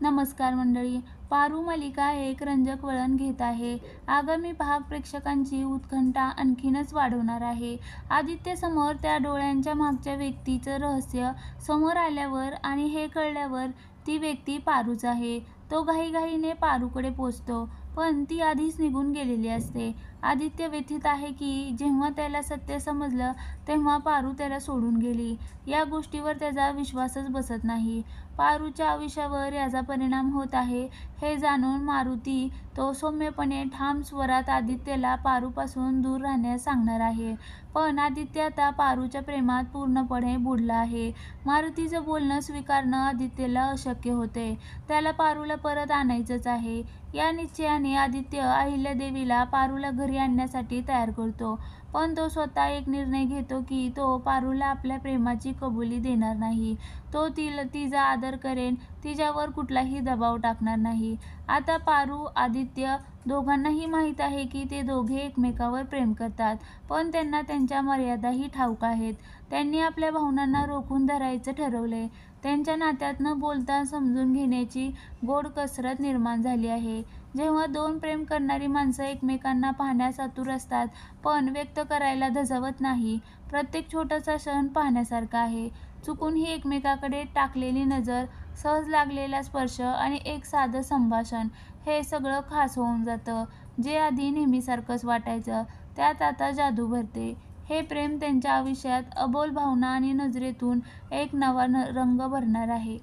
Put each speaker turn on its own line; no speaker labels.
नमस्कार मंडळी पारू मालिका एक रंजक वळण घेत आहे. आगामी भाग प्रेक्षकांची उत्कंठा आणखीनच वाढवणार आहे. आदित्यसमोर त्या डोळ्यांच्या मागच्या व्यक्तीचं रहस्य समोर आल्यावर आणि हे कळल्यावर ती व्यक्ती पारूच आहे. तो घाईघाईने पारूकडे पोचतो. पण ती आधीच निघून गेलेली असते. आदित्य व्यथित आहे की जेव्हा त्याला सत्य समजलं तेव्हा पारू त्याला सोडून गेली. या गोष्टीवर त्याचा विश्वासच बसत नाही. पारूच्या आयुष्यावर याचा परिणाम होत आहे हे जाणून मारुती तो सौम्यपणे ठाम स्वरात आदित्यला पारूपासून दूर राहण्यास सांगणार आहे. पण आदित्य आता पारूच्या प्रेमात पूर्णपणे बुडला आहे. मारुतीचं बोलणं स्वीकारणं आदित्यला अशक्य होते. त्याला पारूला परत आणायचंच आहे. या निश्चयाने आदित्य अहिल्यादेवीला पारूला घरी आणण्यासाठी तयार करतो. पण तो स्वतः एक निर्णय घेतो की तो पारूला आपल्या प्रेमाची कबुली देणार नाही. तो तिला तिचा आदर करेन तिच्यावर कुठलाही दबाव टाकणार नाही. आता पारू आदित्य दोघांनाही माहीत आहे की ते दोघे एकमेकावर प्रेम करतात पण त्यांना त्यांच्या मर्यादाही ठाऊक आहेत. त्यांनी आपल्या भावनांना रोखून धरायचं ठरवले त्यांच्या नात्यात न बोलता समजून घेण्याची गोड कसरत निर्माण झाली आहे. जेव्हा दोन प्रेम करणारी माणसं एकमेकांना पाहण्यास आतुर असतात पण व्यक्त करायला धजावत नाही प्रत्येक छोटासा क्षण पाहण्यासारखा आहे. चुकून ही एकमेकाकडे टाकलेली नजर सहज लागलेला स्पर्श आणि एक साधं संभाषण हे सगळं खास होऊन जातं. जे आधी नेहमीसारखंच वाटायचं त्यात आता जादू भरते. हे प्रेम त्यांच्या आयुष्यात अबोल भावना आणि नजरेतून एक नवा न रंग भरणार आहे.